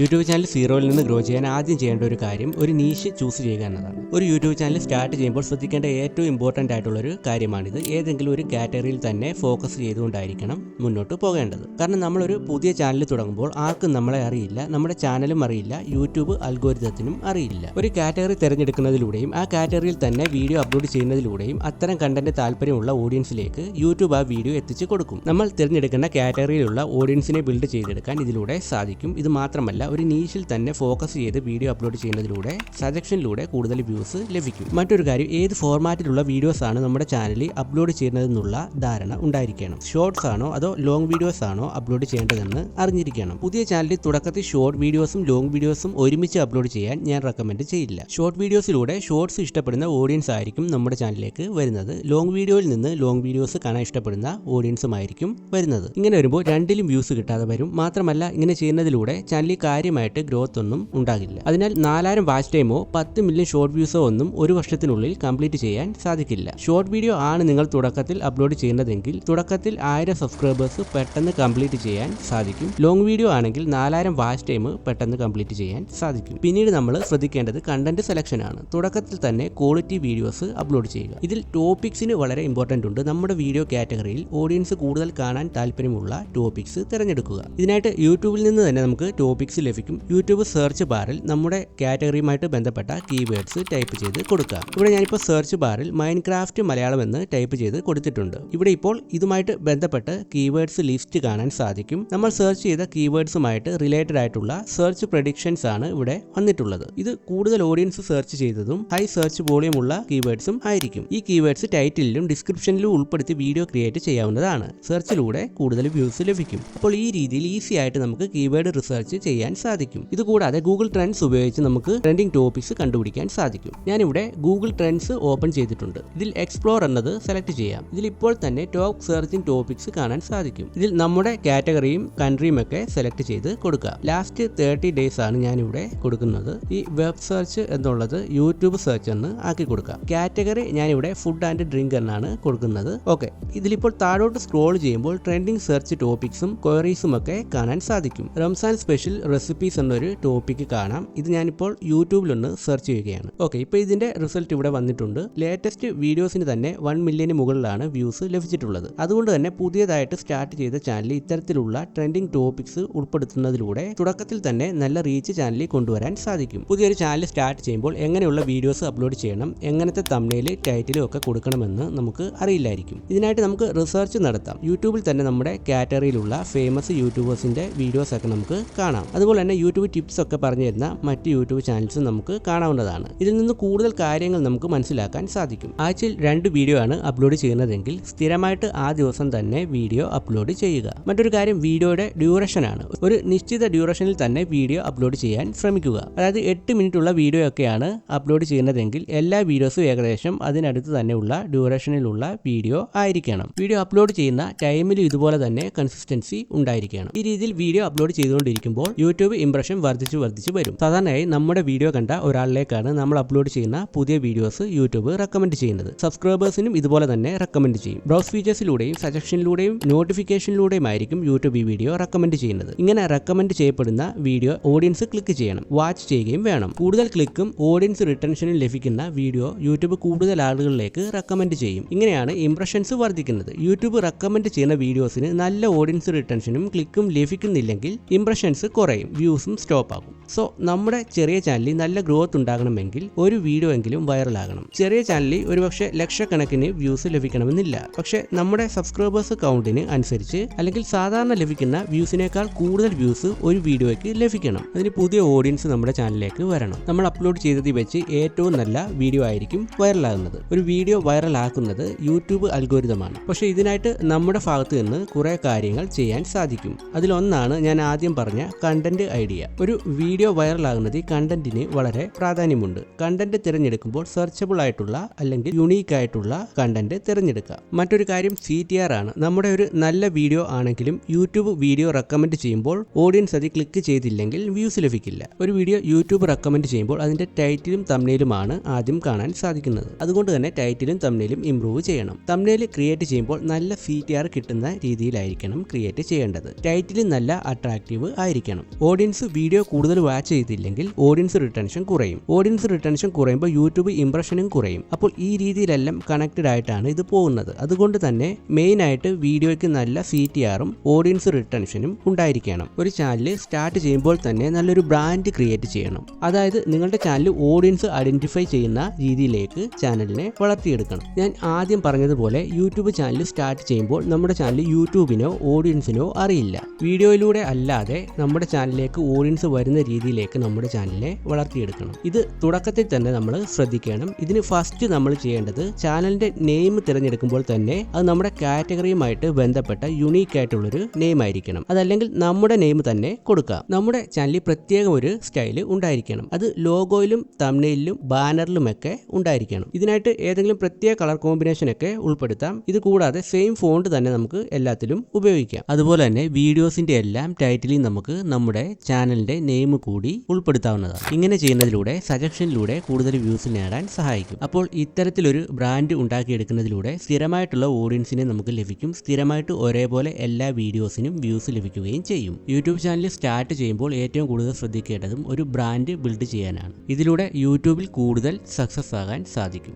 YouTube channel സീറോയിൽ നിന്ന് grow ചെയ്യാൻ ആദ്യം ചെയ്യേണ്ട ഒരു കാര്യം ഒരു നീഷ് ചൂസ് ചെയ്യുക എന്നതാണ്. ഒരു യൂട്യൂബ് ചാനൽ സ്റ്റാർട്ട് ചെയ്യുമ്പോൾ ശ്രദ്ധിക്കേണ്ട ഏറ്റവും ഇമ്പോർട്ടന്റ് ആയിട്ടുള്ള ഒരു കാര്യമാണിത്. ഏതെങ്കിലും ഒരു കാറ്റഗറിയിൽ തന്നെ ഫോക്കസ് ചെയ്തുകൊണ്ടായിരിക്കണം മുന്നോട്ട് പോകേണ്ടത്. കാരണം നമ്മളൊരു പുതിയ ചാനൽ തുടങ്ങുമ്പോൾ ആർക്കും നമ്മളെ അറിയില്ല നമ്മുടെ ചാനലും അറിയില്ല യൂട്യൂബ് അൽഗോരിതത്തിനും അറിയില്ല. ഒരു കാറ്റഗറി തിരഞ്ഞെടുക്കുന്നതിലൂടെയും ആ കാറ്റഗറിയിൽ തന്നെ വീഡിയോ അപ്ലോഡ് ചെയ്യുന്നതിലൂടെയും അത്തരം കണ്ടന്റ് താല്പര്യമുള്ള ഓഡിയൻസിലേക്ക് യൂട്യൂബ് ആ വീഡിയോ എത്തിച്ചു കൊടുക്കും. നമ്മൾ തിരഞ്ഞെടുക്കുന്ന കാറ്റഗറിയിലുള്ള ഓഡിയൻസിനെ ബിൽഡ് ചെയ്തെടുക്കാൻ ഇതിലൂടെ സാധിക്കും. ഇത് മാത്രമല്ല ഒരു നീഷിൽ തന്നെ ഫോക്കസ് ചെയ്ത് വീഡിയോ അപ്ലോഡ് ചെയ്യുന്നതിലൂടെ സജക്ഷനിലൂടെ കൂടുതൽ വ്യൂസ് ലഭിക്കും. മറ്റൊരു കാര്യം ഏത് ഫോർമാറ്റിലുള്ള വീഡിയോസ് ആണ് നമ്മുടെ ചാനലിൽ അപ്ലോഡ് ചെയ്യുന്നതെന്നുള്ള ധാരണ ഉണ്ടായിരിക്കണം. ഷോർട്സ് ആണോ അതോ ലോങ് വീഡിയോസ് ആണോ അപ്ലോഡ് ചെയ്യേണ്ടതെന്ന് അറിഞ്ഞിരിക്കണം. പുതിയ ചാനലിൽ തുടക്കത്തിൽ ഷോർട്ട് വീഡിയോസും ലോങ് വീഡിയോസും ഒരുമിച്ച് അപ്ലോഡ് ചെയ്യാൻ ഞാൻ റെക്കമെൻഡ് ചെയ്യില്ല. ഷോർട്ട് വീഡിയോസിലൂടെ ഷോർട്സ് ഇഷ്ടപ്പെടുന്ന ഓഡിയൻസ് ആയിരിക്കും നമ്മുടെ ചാനലിലേക്ക് വരുന്നത്. ലോങ് വീഡിയോയിൽ നിന്ന് ലോങ് വീഡിയോസ് കാണാൻ ഇഷ്ടപ്പെടുന്ന ഓഡിയൻസും ആയിരിക്കും വരുന്നത്. ഇങ്ങനെ വരുമ്പോൾ രണ്ടിലും വ്യൂസ് കിട്ടാതെ വരും. മാത്രമല്ല ഇങ്ങനെ ചെയ്യുന്നതിലൂടെ ചാനലിൽ കാര്യമായിട്ട് ഗ്രോത്ത് ഒന്നും ഉണ്ടാകില്ല. അതിനാൽ നാലായിരം വാച്ച് ടൈമോ പത്ത് മില്യൺ ഷോർട്ട് വ്യൂസോ ഒന്നും ഒരു വർഷത്തിനുള്ളിൽ കംപ്ലീറ്റ് ചെയ്യാൻ സാധിക്കില്ല. ഷോർട്ട് വീഡിയോ ആണ് നിങ്ങൾ തുടക്കത്തിൽ അപ്ലോഡ് ചെയ്യുന്നതെങ്കിൽ തുടക്കത്തിൽ ആയിരം സബ്സ്ക്രൈബേഴ്സ് പെട്ടെന്ന് കംപ്ലീറ്റ് ചെയ്യാൻ സാധിക്കും. ലോങ് വീഡിയോ ആണെങ്കിൽ നാലായിരം വാച്ച് ടൈം പെട്ടെന്ന് കംപ്ലീറ്റ് ചെയ്യാൻ സാധിക്കും. പിന്നീട് നമ്മൾ ശ്രദ്ധിക്കേണ്ടത് കണ്ടന്റ് സെലക്ഷൻ ആണ്. തുടക്കത്തിൽ തന്നെ ക്വാളിറ്റി വീഡിയോസ് അപ്ലോഡ് ചെയ്യുക. ഇതിൽ ടോപ്പിക്സിന് വളരെ ഇമ്പോർട്ടന്റ് ഉണ്ട്. നമ്മുടെ വീഡിയോ കാറ്റഗറിയിൽ ഓഡിയൻസ് കൂടുതൽ കാണാൻ താല്പര്യമുള്ള ടോപ്പിക്സ് തിരഞ്ഞെടുക്കുക. ഇതിനായിട്ട് യൂട്യൂബിൽ നിന്ന് തന്നെ നമുക്ക് ടോപ്പിക്സ് ലഭിക്കും. യൂട്യൂബ് സെർച്ച് ബാറിൽ നമ്മുടെ കാറ്റഗറിയുമായിട്ട് ബന്ധപ്പെട്ട കീവേഡ്സ് ടൈപ്പ് ചെയ്ത് കൊടുക്കുക. ഇവിടെ ഞാനിപ്പോൾ സെർച്ച് ബാറിൽ മൈൻക്രാഫ്റ്റ് മലയാളം എന്ന് ടൈപ്പ് ചെയ്ത് കൊടുത്തിട്ടുണ്ട്. ഇവിടെ ഇപ്പോൾ ഇതുമായിട്ട് ബന്ധപ്പെട്ട് കീവേഡ്സ് ലിസ്റ്റ് കാണാൻ സാധിക്കും. നമ്മൾ സെർച്ച് ചെയ്ത കീവേഡ്സുമായിട്ട് റിലേറ്റഡ് ആയിട്ടുള്ള സെർച്ച് പ്രഡിക്ഷൻസ് ആണ് ഇവിടെ വന്നിട്ടുള്ളത്. ഇത് കൂടുതൽ ഓഡിയൻസ് സെർച്ച് ചെയ്തതും ഹൈ സെർച്ച് വോളിയം ഉള്ള കീവേഡ്സും ആയിരിക്കും. ഈ കീവേഡ്സ് ടൈറ്റിലും ഡിസ്ക്രിപ്ഷനിലും ഉൾപ്പെടുത്തി വീഡിയോ ക്രിയേറ്റ് ചെയ്യാവുന്നതാണ്. സെർച്ചിലൂടെ കൂടുതൽ വ്യൂസ് ലഭിക്കും. അപ്പോൾ ഈ രീതിയിൽ ഈസി ആയിട്ട് നമുക്ക് കീവേഡ് റിസർച്ച് ചെയ്യാൻ സാധിക്കും. ഇതുകൂടാതെ ഗൂഗിൾ ട്രെൻഡ്സ് ഉപയോഗിച്ച് നമുക്ക് ട്രെൻഡിങ് ടോപ്പിക്സ് കണ്ടുപിടിക്കാൻ സാധിക്കും. ഞാനിവിടെ ഗൂഗിൾ ട്രെൻഡ്സ് ഓപ്പൺ ചെയ്തിട്ടുണ്ട്. ഇതിൽ എക്സ്പ്ലോർ എന്നത് സെലക്ട് ചെയ്യാം. ഇതിൽ ഇപ്പോൾ തന്നെ ടോപ്പ് സെർച്ചിങ് ടോപ്പിക്സ് കാണാൻ സാധിക്കും. ഇതിൽ നമ്മുടെ കാറ്റഗറിയും കൺട്രിയും ഒക്കെ സെലക്ട് ചെയ്ത് കൊടുക്കുക ലാസ്റ്റ് തേർട്ടി ഡേയ്സ് ആണ് ഞാനിവിടെ കൊടുക്കുന്നത്. ഈ വെബ് സെർച്ച് എന്നുള്ളത് യൂട്യൂബ് സെർച്ച് എന്ന് ആക്കി കൊടുക്കാം. കാറ്റഗറി ഞാനിവിടെ ഫുഡ് ആൻഡ് ഡ്രിങ്ക് എന്നാണ് കൊടുക്കുന്നത്. ഓക്കെ ഇതിലിപ്പോൾ താഴോട്ട് സ്ക്രോൾ ചെയ്യുമ്പോൾ ട്രെൻഡിങ് സെർച്ച് ടോപ്പിക്സും ക്വയറീസും ഒക്കെ കാണാൻ സാധിക്കും. റംസാൻ സ്പെഷ്യൽ റെസിപ്പീസ് എന്നൊരു ടോപ്പിക്ക് കാണാം. ഇത് ഞാനിപ്പോൾ യൂട്യൂബിലൊന്ന് സെർച്ച് ചെയ്യുകയാണ്. ഓക്കെ ഇപ്പോൾ ഇതിന്റെ റിസൾട്ട് ഇവിടെ വന്നിട്ടുണ്ട്. ലേറ്റസ്റ്റ് വീഡിയോസിന് തന്നെ വൺ മില്യന് മുകളിലാണ് വ്യൂസ് ലഭിച്ചിട്ടുള്ളത്. അതുകൊണ്ട് തന്നെ പുതിയതായിട്ട് സ്റ്റാർട്ട് ചെയ്ത ചാനലിൽ ഇത്തരത്തിലുള്ള ട്രെൻഡിങ് ടോപ്പിക്സ് ഉൾപ്പെടുത്തുന്നതിലൂടെ തുടക്കത്തിൽ തന്നെ നല്ല റീച്ച് ചാനലിൽ കൊണ്ടുവരാൻ സാധിക്കും. പുതിയൊരു ചാനൽ സ്റ്റാർട്ട് ചെയ്യുമ്പോൾ എങ്ങനെയുള്ള വീഡിയോസ് അപ്ലോഡ് ചെയ്യണം എങ്ങനത്തെ തമ്മിൽ ടൈറ്റിലും ഒക്കെ കൊടുക്കണമെന്ന് നമുക്ക് അറിയില്ലായിരിക്കും. ഇതിനായിട്ട് നമുക്ക് റിസർച്ച് നടത്താം. യൂട്യൂബിൽ തന്നെ നമ്മുടെ കാറ്റഗറിയിലുള്ള ഫേമസ് യൂട്യൂബേഴ്സിന്റെ വീഡിയോസ് ഒക്കെ നമുക്ക് കാണാം. അതുപോലെ തന്നെ യൂട്യൂബ് ടിപ്സ് ഒക്കെ പറഞ്ഞു തരുന്ന മറ്റ് യൂട്യൂബ് ചാനൽസും നമുക്ക് കാണാവുന്നതാണ്. ഇതിൽ നിന്ന് കൂടുതൽ കാര്യങ്ങൾ നമുക്ക് മനസ്സിലാക്കാൻ സാധിക്കും. ആഴ്ചയിൽ രണ്ട് വീഡിയോ ആണ് അപ്ലോഡ് ചെയ്യുന്നതെങ്കിൽ സ്ഥിരമായിട്ട് ആ ദിവസം തന്നെ വീഡിയോ അപ്ലോഡ് ചെയ്യുക. മറ്റൊരു കാര്യം വീഡിയോയുടെ ഡ്യൂറേഷൻ ആണ്. ഒരു നിശ്ചിത ഡ്യൂറേഷനിൽ തന്നെ വീഡിയോ അപ്ലോഡ് ചെയ്യാൻ ശ്രമിക്കുക. അതായത് എട്ട് മിനിറ്റ് ഉള്ള വീഡിയോ ഒക്കെയാണ് അപ്ലോഡ് ചെയ്യുന്നതെങ്കിൽ എല്ലാ വീഡിയോസും ഏകദേശം അതിനടുത്ത് തന്നെയുള്ള ഡ്യൂറേഷനിലുള്ള വീഡിയോ ആയിരിക്കണം. വീഡിയോ അപ്ലോഡ് ചെയ്യുന്ന ടൈമിൽ ഇതുപോലെ തന്നെ കൺസിസ്റ്റൻസി ഉണ്ടായിരിക്കണം. ഈ രീതിയിൽ വീഡിയോ അപ്ലോഡ് ചെയ്തുകൊണ്ടിരിക്കുമ്പോൾ യൂട്യൂബ് ഇംപ്രഷൻ വർദ്ധിച്ച് വർദ്ധിച്ച് വരും. സാധാരണയായി നമ്മുടെ വീഡിയോ കണ്ട ഒരാളിലേക്കാണ് നമ്മൾ അപ്ലോഡ് ചെയ്യുന്ന പുതിയ വീഡിയോസ് യൂട്യൂബ് റെക്കമെൻഡ് ചെയ്യുന്നത്. സബ്സ്ക്രൈബേഴ്സിനും ഇതുപോലെ തന്നെ റെക്കമെൻഡ് ചെയ്യും. ബ്രൗസ് ഫീച്ചേഴ്സിലൂടെയും സജഷനിലൂടെയും നോട്ടിഫിക്കേഷനിലൂടെയും ആയിരിക്കും യൂട്യൂബ് ഈ വീഡിയോ റെക്കമെൻഡ് ചെയ്യുന്നത്. ഇങ്ങനെ റെക്കമെൻഡ് ചെയ്യപ്പെടുന്ന വീഡിയോ ഓഡിയൻസ് ക്ലിക്ക് ചെയ്യണം. വാച്ച് ചെയ്യുകയും വേണം. കൂടുതൽ ക്ലിക്കും ഓഡിയൻസ് റിട്ടൻഷനും ലഭിക്കുന്ന വീഡിയോ യൂട്യൂബ് കൂടുതൽ ആളുകളിലേക്ക് റെക്കമെൻഡ് ചെയ്യും. ഇങ്ങനെയാണ് ഇംപ്രഷൻസ് വർദ്ധിക്കുന്നത്. യൂട്യൂബ് റെക്കമെൻഡ് ചെയ്യുന്ന വീഡിയോസിന് നല്ല ഓഡിയൻസ് റിട്ടൻഷനും ക്ലിക്കും ലഭിക്കുന്നില്ലെങ്കിൽ ഇംപ്രഷൻസ് കുറയും. വ്യൂസും സ്റ്റോപ്പ് ആകും സോ നമ്മുടെ ചെറിയ ചാനലിൽ നല്ല ഗ്രോത്ത് ഉണ്ടാകണമെങ്കിൽ ഒരു വീഡിയോ എങ്കിലും വൈറലാകണം ചെറിയ ചാനലിൽ ഒരുപക്ഷെ ലക്ഷക്കണക്കിന് വ്യൂസ് ലഭിക്കണമെന്നില്ല. പക്ഷേ നമ്മുടെ സബ്സ്ക്രൈബേഴ്സ് കൗണ്ടിന് അനുസരിച്ച് അല്ലെങ്കിൽ സാധാരണ ലഭിക്കുന്ന വ്യൂസിനേക്കാൾ കൂടുതൽ വ്യൂസ് ഒരു വീഡിയോയ്ക്ക് ലഭിക്കണം. അതിന് പുതിയ ഓഡിയൻസ് നമ്മുടെ ചാനലിലേക്ക് വരണം. നമ്മൾ അപ്ലോഡ് ചെയ്തതിൽ വെച്ച് ഏറ്റവും നല്ല വീഡിയോ ആയിരിക്കും വൈറലാകുന്നത് ഒരു വീഡിയോ വൈറലാക്കുന്നത് യൂട്യൂബ് അൽഗോരിതമാണ് പക്ഷേ ഇതിനായിട്ട് നമ്മുടെ ഭാഗത്ത് നിന്ന് കുറേ കാര്യങ്ങൾ ചെയ്യാൻ സാധിക്കും. അതിലൊന്നാണ് ഞാൻ ആദ്യം പറഞ്ഞ കണ്ടന്റ് ഐഡിയ ഒരു വീഡിയോ വൈറലാകുന്നത് കണ്ടന്റിന് വളരെ പ്രാധാന്യമുണ്ട്. കണ്ടന്റ് തിരഞ്ഞെടുക്കുമ്പോൾ സെർച്ചബിൾ ആയിട്ടുള്ള അല്ലെങ്കിൽ യുണീക്ക് ആയിട്ടുള്ള കണ്ടന്റ് തിരഞ്ഞെടുക്കുക. മറ്റൊരു കാര്യം സി ടി ആർ ആണ്. നമ്മുടെ ഒരു നല്ല വീഡിയോ ആണെങ്കിലും യൂട്യൂബ് വീഡിയോ റെക്കമെൻഡ് ചെയ്യുമ്പോൾ ഓഡിയൻസ് അത് ക്ലിക്ക് ചെയ്തില്ലെങ്കിൽ വ്യൂസ് ലഭിക്കില്ല. ഒരു വീഡിയോ യൂട്യൂബ് റെക്കമെൻഡ് ചെയ്യുമ്പോൾ അതിന്റെ ടൈറ്റിലും തമ്മിലുമാണ് ആദ്യം കാണാൻ സാധിക്കുന്നത്. അതുകൊണ്ട് തന്നെ ടൈറ്റിലും തമ്മിലും ഇംപ്രൂവ് ചെയ്യണം. തമ്മിൽ ക്രിയേറ്റ് ചെയ്യുമ്പോൾ നല്ല സി ടി ആർ കിട്ടുന്ന രീതിയിലായിരിക്കണം ക്രിയേറ്റ് ചെയ്യേണ്ടത്. ടൈറ്റിൽ നല്ല അട്രാക്റ്റീവ് ആയിരിക്കണം. ഓഡിയൻസ് വീഡിയോ കൂടുതൽ വാച്ച് ചെയ്തില്ലെങ്കിൽ ഓഡിയൻസ് റിട്ടൻഷൻ കുറയും. ഓഡിയൻസ് റിട്ടൻഷൻ കുറയുമ്പോൾ യൂട്യൂബ് ഇംപ്രഷനും കുറയും. അപ്പോൾ ഈ രീതിയിലെല്ലാം കണക്റ്റഡ് ആയിട്ടാണ് ഇത് പോകുന്നത്. അതുകൊണ്ട് തന്നെ മെയിൻ ആയിട്ട് വീഡിയോയ്ക്ക് നല്ല സി ടി ആറും ഓഡിയൻസ് റിട്ടൻഷനും ഉണ്ടായിരിക്കണം. ഒരു ചാനൽ സ്റ്റാർട്ട് ചെയ്യുമ്പോൾ തന്നെ നല്ലൊരു ബ്രാൻഡ് ക്രിയേറ്റ് ചെയ്യണം. അതായത് നിങ്ങളുടെ ചാനൽ ഓഡിയൻസ് ഐഡന്റിഫൈ ചെയ്യുന്ന രീതിയിലേക്ക് ചാനലിനെ വളർത്തിയെടുക്കണം. ഞാൻ ആദ്യം പറഞ്ഞതുപോലെ യൂട്യൂബ് ചാനൽ സ്റ്റാർട്ട് ചെയ്യുമ്പോൾ നമ്മുടെ ചാനൽ യൂട്യൂബിനോ ഓഡിയൻസിനോ അറിയില്ല. വീഡിയോയിലൂടെ അല്ലാതെ നമ്മുടെ ചാനലിലേക്ക് ഓഡിയൻസ് വരുന്ന രീതിയിലേക്ക് നമ്മുടെ ചാനലിനെ വളർത്തിയെടുക്കണം. ഇത് തുടക്കത്തിൽ തന്നെ നമ്മൾ ശ്രദ്ധിക്കണം. ഇതിന് ഫസ്റ്റ് നമ്മൾ ചെയ്യേണ്ടത് ചാനലിന്റെ നെയിം തിരഞ്ഞെടുക്കുമ്പോൾ തന്നെ അത് നമ്മുടെ കാറ്റഗറിയുമായിട്ട് ബന്ധപ്പെട്ട യുണീക്ക് ആയിട്ടുള്ളൊരു നെയിം ആയിരിക്കണം. അതല്ലെങ്കിൽ നമ്മുടെ നെയിം തന്നെ കൊടുക്കാം. നമ്മുടെ ചാനലിൽ പ്രത്യേകം ഒരു സ്റ്റൈൽ ഉണ്ടായിരിക്കണം. അത് ലോഗോയിലും തമ്നയിലും ബാനറിലുമൊക്കെ ഉണ്ടായിരിക്കണം. ഇതിനായിട്ട് ഏതെങ്കിലും പ്രത്യേക കളർ കോമ്പിനേഷൻ ഒക്കെ ഉൾപ്പെടുത്താം. ഇത് കൂടാതെ സെയിം ഫോണ്ട് തന്നെ നമുക്ക് എല്ലാത്തിലും ഉപയോഗിക്കാം. അതുപോലെ തന്നെ വീഡിയോസിന്റെ എല്ലാം ടൈറ്റിലിൽ നമുക്ക് നമ്മുടെ ചാനലിന്റെ നെയിം കൂടി ഉൾപ്പെടുത്താവുന്നതാണ്. ഇങ്ങനെ ചെയ്യുന്നതിലൂടെ സജഷനിലൂടെ കൂടുതൽ വ്യൂസ് നേടാൻ സഹായിക്കും. അപ്പോൾ ഇത്തരത്തിലൊരു ബ്രാൻഡ് ഉണ്ടാക്കിയെടുക്കുന്നതിലൂടെ സ്ഥിരമായിട്ടുള്ള ഓഡിയൻസിനെ നമുക്ക് ലഭിക്കും. സ്ഥിരമായിട്ട് ഒരേപോലെ എല്ലാ വീഡിയോസിനും വ്യൂസ് ലഭിക്കുകയും ചെയ്യും. യൂട്യൂബ് ചാനൽ സ്റ്റാർട്ട് ചെയ്യുമ്പോൾ ഏറ്റവും കൂടുതൽ ശ്രദ്ധിക്കേണ്ടതും ഒരു ബ്രാൻഡ് ബിൽഡ് ചെയ്യാനാണ്. ഇതിലൂടെ യൂട്യൂബിൽ കൂടുതൽ സക്സസ് ആകാൻ സാധിക്കും.